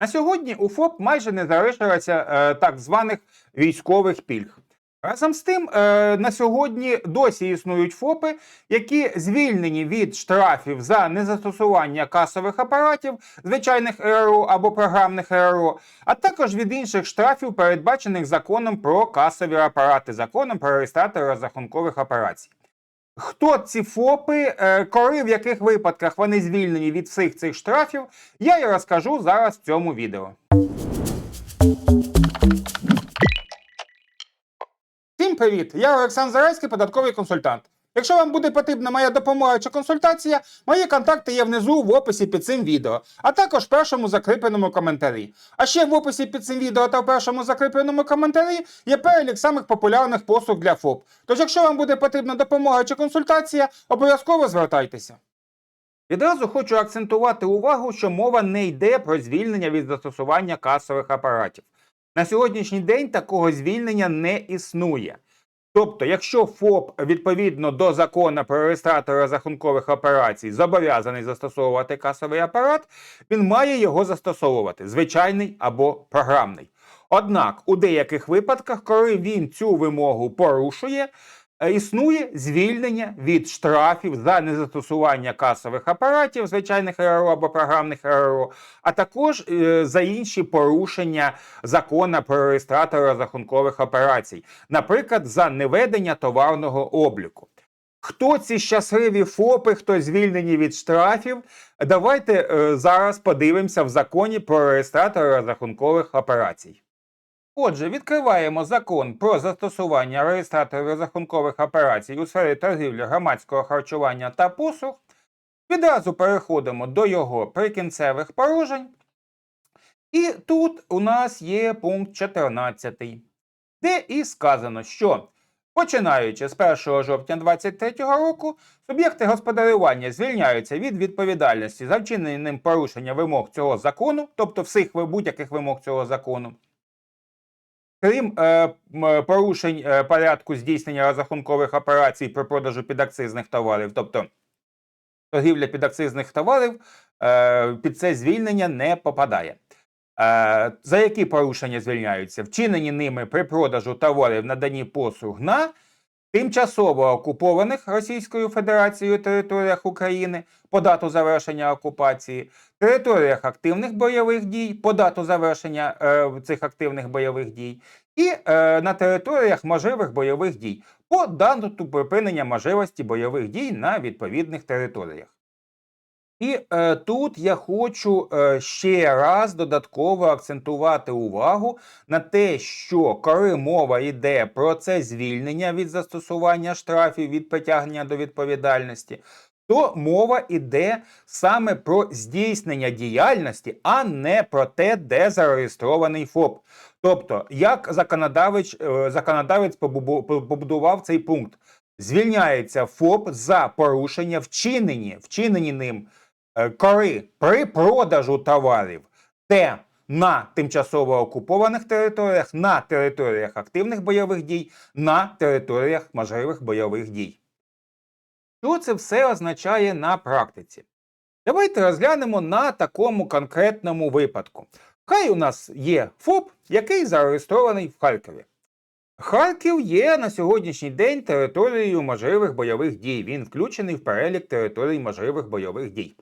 На сьогодні у ФОП майже не залишилося е, так званих військових пільг. Разом з тим, е, на сьогодні досі існують ФОПи, які звільнені від штрафів за незастосування касових апаратів, звичайних РРО або програмних РРО, а також від інших штрафів, передбачених законом про касові апарати, законом про реєстратори розрахункових операцій. Хто ці ФОПи, е, коли в яких випадках вони звільнені від всіх цих штрафів, я і розкажу зараз в цьому відео. Всім привіт! Я Олександр Зарайський, податковий консультант. Якщо вам буде потрібна моя допомога чи консультація, мої контакти є внизу в описі під цим відео, а також в першому закріпленому коментарі. А ще в описі під цим відео та в першому закріпленому коментарі є перелік самих популярних послуг для ФОП. Тож, якщо вам буде потрібна допомога чи консультація, обов'язково звертайтеся. Відразу хочу акцентувати увагу, що мова не йде про звільнення від застосування касових апаратів. На сьогоднішній день такого звільнення не існує. Тобто, якщо ФОП відповідно до закону про реєстратора рахункових операцій зобов'язаний застосовувати касовий апарат, він має його застосовувати, звичайний або програмний. Однак у деяких випадках, коли він цю вимогу порушує, існує звільнення від штрафів за незастосування касових апаратів, звичайних РРО або програмних РРО, а також е, за інші порушення закону про реєстратор розрахункових операцій, наприклад, за неведення товарного обліку. Хто ці щасливі ФОПи, хто звільнені від штрафів? Давайте е, зараз подивимося в законі про реєстратор розрахункових операцій. Отже, відкриваємо закон про застосування реєстраторів розрахункових операцій у сфері торгівлі громадського харчування та послуг. Відразу переходимо до його прикінцевих положень. І тут у нас є пункт 14, де і сказано, що починаючи з 1 жовтня 2023 року, суб'єкти господарювання звільняються від відповідальності за вчинення ним порушення вимог цього закону, тобто всіх будь-яких вимог цього закону. Крім е, порушень е, порядку здійснення розрахункових операцій при продажу підакцизних товарів, тобто торгівля підакцизних товарів е, під це звільнення не попадає. Е, за які порушення звільняються? Вчинені ними при продажу товарів наданні послуг на тимчасово окупованих Російською Федерацією територіях України по дату завершення окупації, територіях активних бойових дій по дату завершення е, цих активних бойових дій, і е, на територіях можливих бойових дій по дату припинення можливості бойових дій на відповідних територіях. І е, тут я хочу е, ще раз додатково акцентувати увагу на те, що коли мова йде про це звільнення від застосування штрафів від притягнення до відповідальності, то мова йде саме про здійснення діяльності, а не про те, де зареєстрований ФОП. Тобто, як законодавець, е, законодавець побудував цей пункт, звільняється ФОП за порушення вчинені, вчинені ним е, коли при продажу товарів те на тимчасово окупованих територіях, на територіях активних бойових дій, на територіях можливих бойових дій. Що це все означає на практиці? Давайте розглянемо на такому конкретному випадку. Хай у нас є ФОП, який зареєстрований в Харкові. Харків є на сьогоднішній день територією можливих бойових дій. Він включений в перелік територій можливих бойових дій.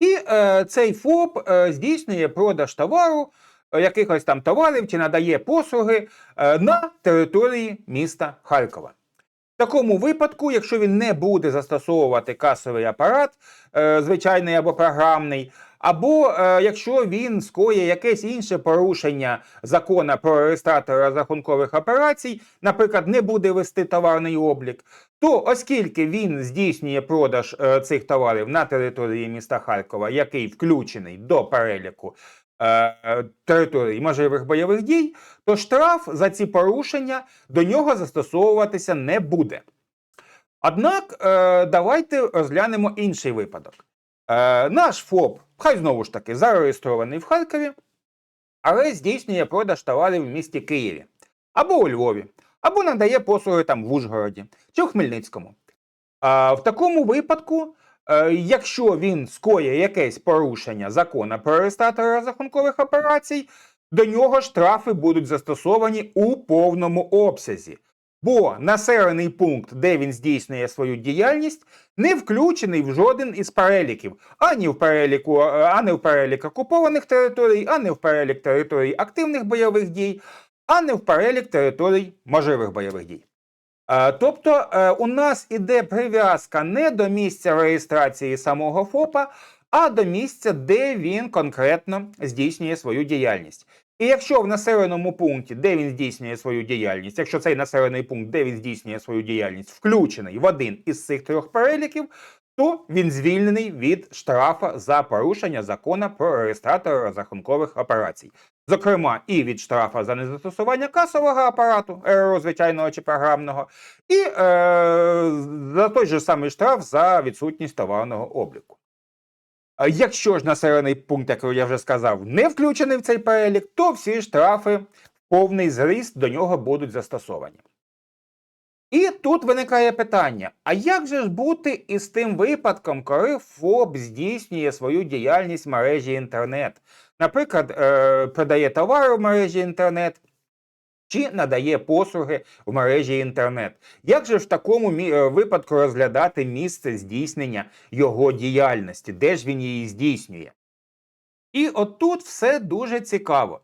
І е, цей ФОП е, здійснює продаж товару, е, якихось там товарів чи надає послуги е, на території міста Харкова. В такому випадку, якщо він не буде застосовувати касовий апарат, е, звичайний або програмний, або е, якщо він скоє якесь інше порушення закону про реєстратор розрахункових операцій, наприклад, не буде вести товарний облік, то оскільки він здійснює продаж е, цих товарів на території міста Харкова, який включений до переліку е, е, територій можливих бойових дій, то штраф за ці порушення до нього застосовуватися не буде. Однак е, давайте розглянемо інший випадок. Е, наш ФОП, хай знову ж таки, зареєстрований в Харкові, але здійснює продаж товарів в місті Києві або у Львові, або надає послуги там в Ужгороді чи в Хмельницькому. А, в такому випадку Е, якщо він скоє якесь порушення закону про реєстратор розрахункових операцій, до нього штрафи будуть застосовані у повному обсязі. Бо населений пункт, де він здійснює свою діяльність, не включений в жоден із переліків, ані в переліку, е, а не в перелік окупованих територій, а не в перелік територій активних бойових дій, а не в перелік територій можливих бойових дій. Е, Тобто е, у нас іде прив'язка не до місця реєстрації самого ФОПа, а до місця, де він конкретно здійснює свою діяльність. І якщо в населеному пункті, де він здійснює свою діяльність, якщо цей населений пункт, де він здійснює свою діяльність, включений в один із цих трьох переліків, то він звільнений від штрафа за порушення закону про реєстратор розрахункових операцій. Зокрема, і від штрафа за незастосування касового апарату, РРО звичайного чи програмного, і е, за той же самий штраф за відсутність товарного обліку. Якщо ж населений пункт, як я вже сказав, не включений в цей перелік, то всі штрафи повний зріст до нього будуть застосовані. І тут виникає питання: а як же ж бути із тим випадком, коли ФОП здійснює свою діяльність в мережі інтернет? Наприклад, е, продає товари в мережі інтернет. Чи надає послуги в мережі інтернет? Як же в такому е, випадку розглядати місце здійснення його діяльності? Де ж він її здійснює? І отут все дуже цікаво.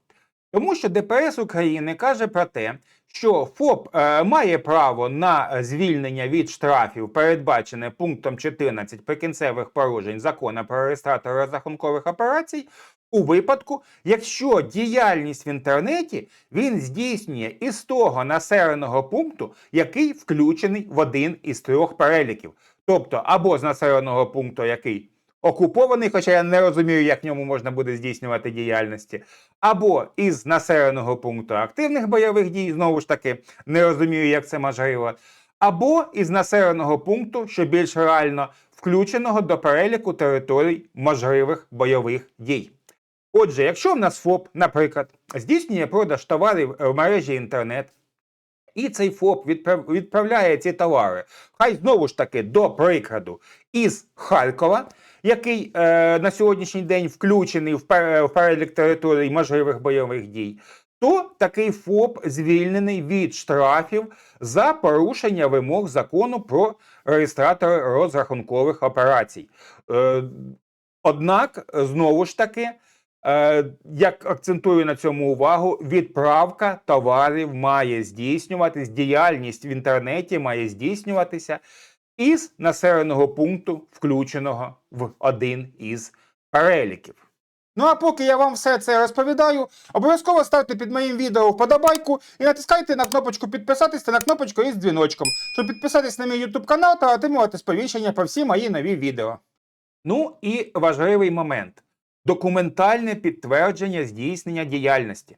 Тому що ДПС України каже про те, що ФОП е, має право на звільнення від штрафів, передбачене пунктом 14 прикінцевих положень закону про реєстратор розрахункових операцій, у випадку, якщо діяльність в інтернеті він здійснює із того населеного пункту, який включений в один із трьох переліків. Тобто або з населеного пункту, який окупований, хоча я не розумію, як в ньому можна буде здійснювати діяльності, або із населеного пункту активних бойових дій, знову ж таки, не розумію, як це можливо, або із населеного пункту, що більш реально, включеного до переліку територій можливих бойових дій. Отже, якщо в нас ФОП, наприклад, здійснює продаж товарів в мережі інтернет, і цей ФОП відправляє ці товари, хай знову ж таки до прикладу, із Харкова, який е, на сьогоднішній день включений в, перелік територій можливих бойових дій, то такий ФОП звільнений від штрафів за порушення вимог закону про реєстратор розрахункових операцій. Е, однак, знову ж таки, Е, Як акцентую на цьому увагу, відправка товарів має здійснюватись, діяльність в інтернеті має здійснюватися із населеного пункту, включеного в один із переліків. Ну а поки я вам все це розповідаю, обов'язково ставте під моїм відео вподобайку і натискайте на кнопочку підписатись та на кнопочку із дзвіночком, щоб підписатись на мій YouTube канал та отримувати сповіщення про всі мої нові відео. Ну і важливий момент документальне підтвердження здійснення діяльності.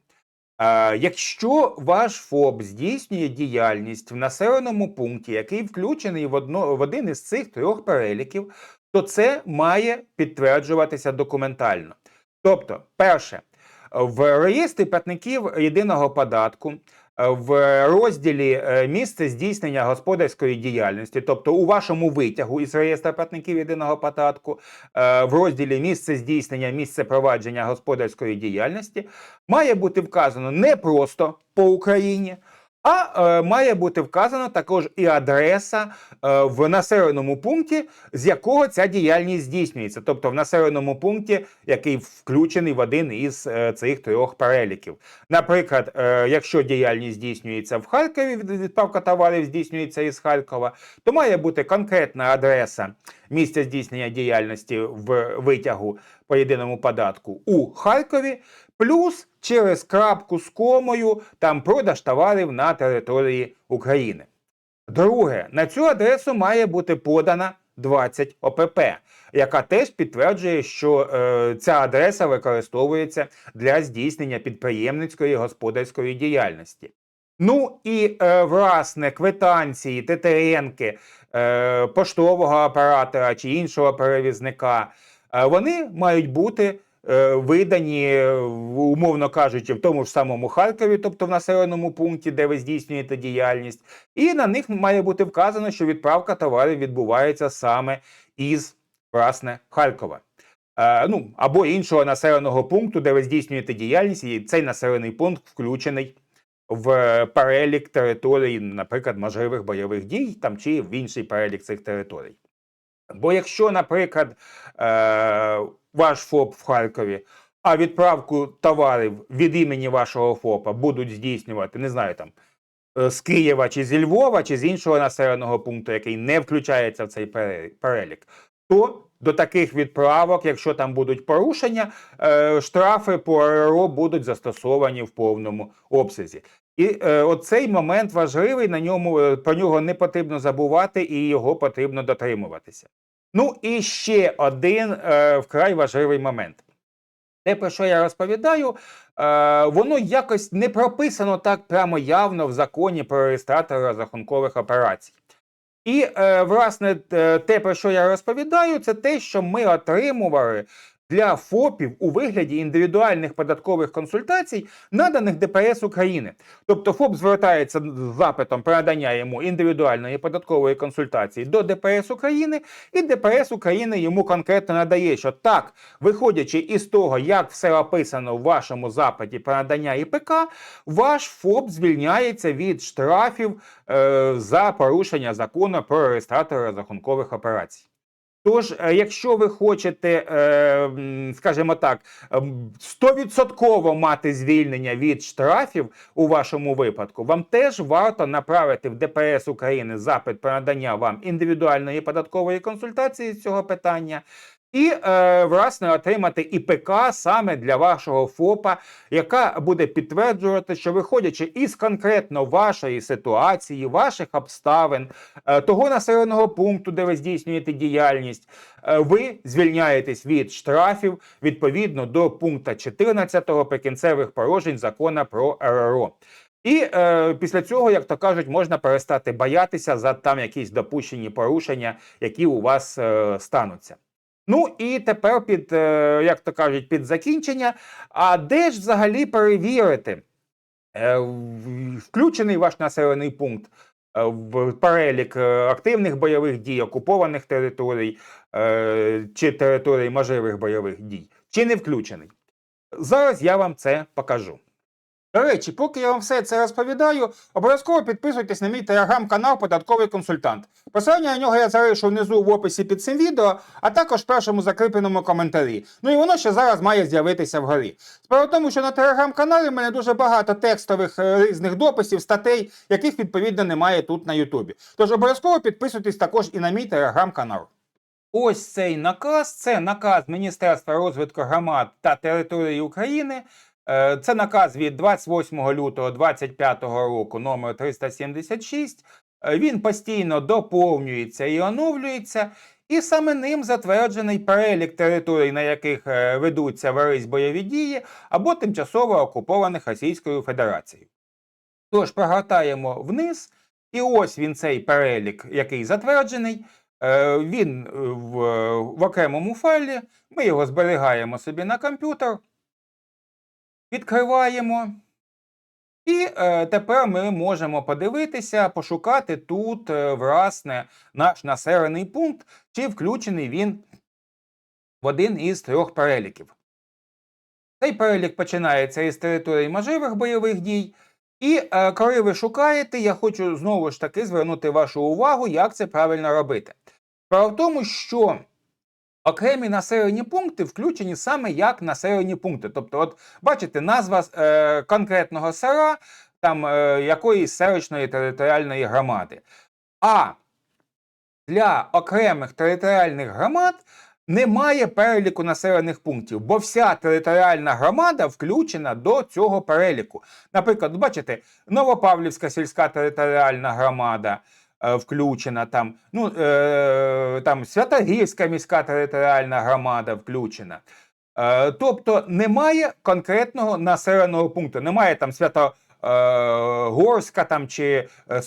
Е, якщо ваш ФОП здійснює діяльність в населеному пункті, який включений в, одно, в один із цих трьох переліків, то це має підтверджуватися документально. Тобто, перше, в реєстрі платників єдиного податку в розділі е, місце здійснення господарської діяльності, тобто у вашому витягу із реєстра платників єдиного податку, е, в розділі місце здійснення, місце провадження господарської діяльності, має бути вказано не просто по Україні. А е, має бути вказана також і адреса е, в населеному пункті, з якого ця діяльність здійснюється, тобто в населеному пункті, який включений в один із е, цих трьох переліків. Наприклад, е, якщо діяльність здійснюється в Харкові, від- відправка товарів здійснюється із Харкова, то має бути конкретна адреса місця здійснення діяльності в витягу по єдиному податку у Харкові, плюс через крапку з комою там продаж товарів на території України. Друге, на цю адресу має бути подана 20 ОПП, яка теж підтверджує, що е, ця адреса використовується для здійснення підприємницької господарської діяльності. Ну і е, власне квитанції, ТТНки е, поштового оператора чи іншого перевізника, е, вони мають бути видані, е, умовно кажучи, в тому ж самому Харкові, тобто в населеному пункті, де ви здійснюєте діяльність, і на них має бути вказано, що відправка товарів відбувається саме із власне, Харкова. Е, ну, або іншого населеного пункту, де ви здійснюєте діяльність, і цей населений пункт включений в перелік територій, наприклад, можливих бойових дій там, чи в інший перелік цих територій. Бо якщо, наприклад, е, ваш ФОП в Харкові, а відправку товарів від імені вашого ФОПа будуть здійснювати, не знаю, там е, з Києва чи зі Львова, чи з іншого населеного пункту, який не включається в цей перелік, то до таких відправок, якщо там будуть порушення, е, штрафи по РРО будуть застосовані в повному обсязі. І е, оцей момент важливий, на ньому е, про нього не потрібно забувати, і його потрібно дотримуватися. Ну і ще один е, вкрай важливий момент. Те, про що я розповідаю, е, воно якось не прописано так прямо явно в законі про реєстратор розрахункових операцій. І, е, власне, те- те, про що я розповідаю, це те, що ми отримували для ФОПів у вигляді індивідуальних податкових консультацій, наданих ДПС України. Тобто ФОП звертається з запитом про надання йому індивідуальної податкової консультації до ДПС України, і ДПС України йому конкретно надає, що так, виходячи із того, як все описано в вашому запиті про надання ІПК, ваш ФОП звільняється від штрафів е, за порушення закону про реєстратор розрахункових операцій. Тож, е, якщо ви хочете, е, скажімо так, ем, стовідсотково мати звільнення від штрафів у вашому випадку, вам теж варто направити в ДПС України запит про надання вам індивідуальної податкової консультації з цього питання. І, е, власне, отримати ІПК саме для вашого ФОПа, яка буде підтверджувати, що виходячи із конкретно вашої ситуації, ваших обставин, е, того населеного пункту, де ви здійснюєте діяльність, е, ви звільняєтесь від штрафів відповідно до пункту 14 прикінцевих положень закону про РРО. І е, після цього, як то кажуть, можна перестати боятися за там якісь допущені порушення, які у вас е, стануться. Ну і тепер під, е, як то кажуть, під закінчення. А де ж взагалі перевірити, е, включений ваш населений пункт е, в перелік активних бойових дій, окупованих територій чи територій можливих бойових дій, чи не включений? Зараз я вам це покажу. До речі, поки я вам все це розповідаю, обов'язково підписуйтесь на мій телеграм-канал Податковий консультант. Посилання на нього я залишу внизу в описі під цим відео, а також в першому закріпленому коментарі. Ну і воно ще зараз має з'явитися вгорі. Справа в тому, що на телеграм-каналі в мене дуже багато текстових е, різних дописів, статей, яких відповідно немає тут на Ютубі. Тож обов'язково підписуйтесь також і на мій телеграм-канал. Ось цей наказ це наказ Міністерства розвитку громад та території України. Е, Це наказ від 28 лютого 2025 року, номер 376. Е, Він постійно доповнюється і оновлюється, і саме ним затверджений перелік територій, на яких е, ведуться варись бойові дії, або тимчасово окупованих Російською Федерацією. Тож прогортаємо вниз, і ось він цей перелік, який затверджений. Він в, в окремому файлі. Ми його зберігаємо собі на комп'ютер, відкриваємо. І е, тепер ми можемо подивитися, пошукати тут, е, власне, наш населений пункт, чи включений він в один із трьох переліків. Цей перелік починається із території можливих бойових дій. І е, коли ви шукаєте, я хочу знову ж таки звернути вашу увагу, як це правильно робити. Справа в тому, що окремі населені пункти включені саме як населені пункти. Тобто, от бачите, назва е, конкретного села, там е, якоїсь селищної територіальної громади. А для окремих територіальних громад немає переліку населених пунктів, бо вся територіальна громада включена до цього переліку. Наприклад, бачите, Новопавлівська сільська територіальна громада включена там, ну, е, там Святогірська міська територіальна громада включена. Е, тобто немає конкретного населеного пункту, немає там свято. е, там чи е,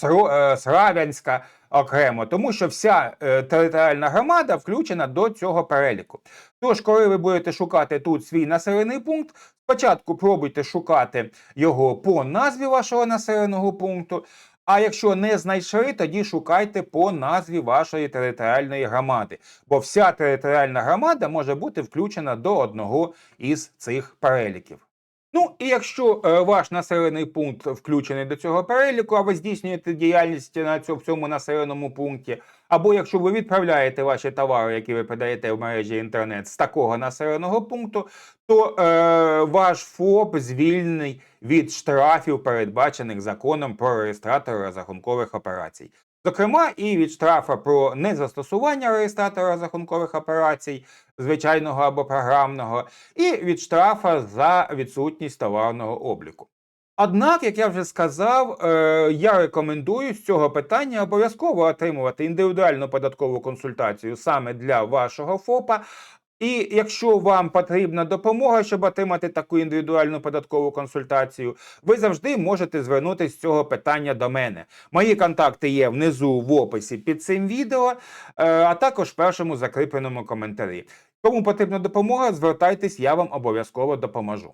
Сравянська окремо, тому що вся територіальна громада включена до цього переліку. Тож, коли ви будете шукати тут свій населений пункт, спочатку пробуйте шукати його по назві вашого населеного пункту, А якщо не знайшли, тоді шукайте по назві вашої територіальної громади, бо вся територіальна громада може бути включена до одного із цих переліків. Ну і якщо е, ваш населений пункт включений до цього переліку, а ви здійснюєте діяльність на цьому, цьому населеному пункті, або якщо ви відправляєте ваші товари, які ви продаєте в мережі інтернет з такого населеного пункту, то е, ваш ФОП звільнений від штрафів, передбачених законом про реєстратора розрахункових операцій. Зокрема, і від штрафа про незастосування реєстратора розрахункових операцій, звичайного або програмного, і від штрафа за відсутність товарного обліку. Однак, як я вже сказав, е, я рекомендую з цього питання обов'язково отримувати індивідуальну податкову консультацію саме для вашого ФОПа. І якщо вам потрібна допомога, щоб отримати таку індивідуальну податкову консультацію, ви завжди можете звернутися з цього питання до мене. Мої контакти є внизу в описі під цим відео, е, а також в першому закріпленому коментарі. Кому потрібна допомога, звертайтесь, я вам обов'язково допоможу.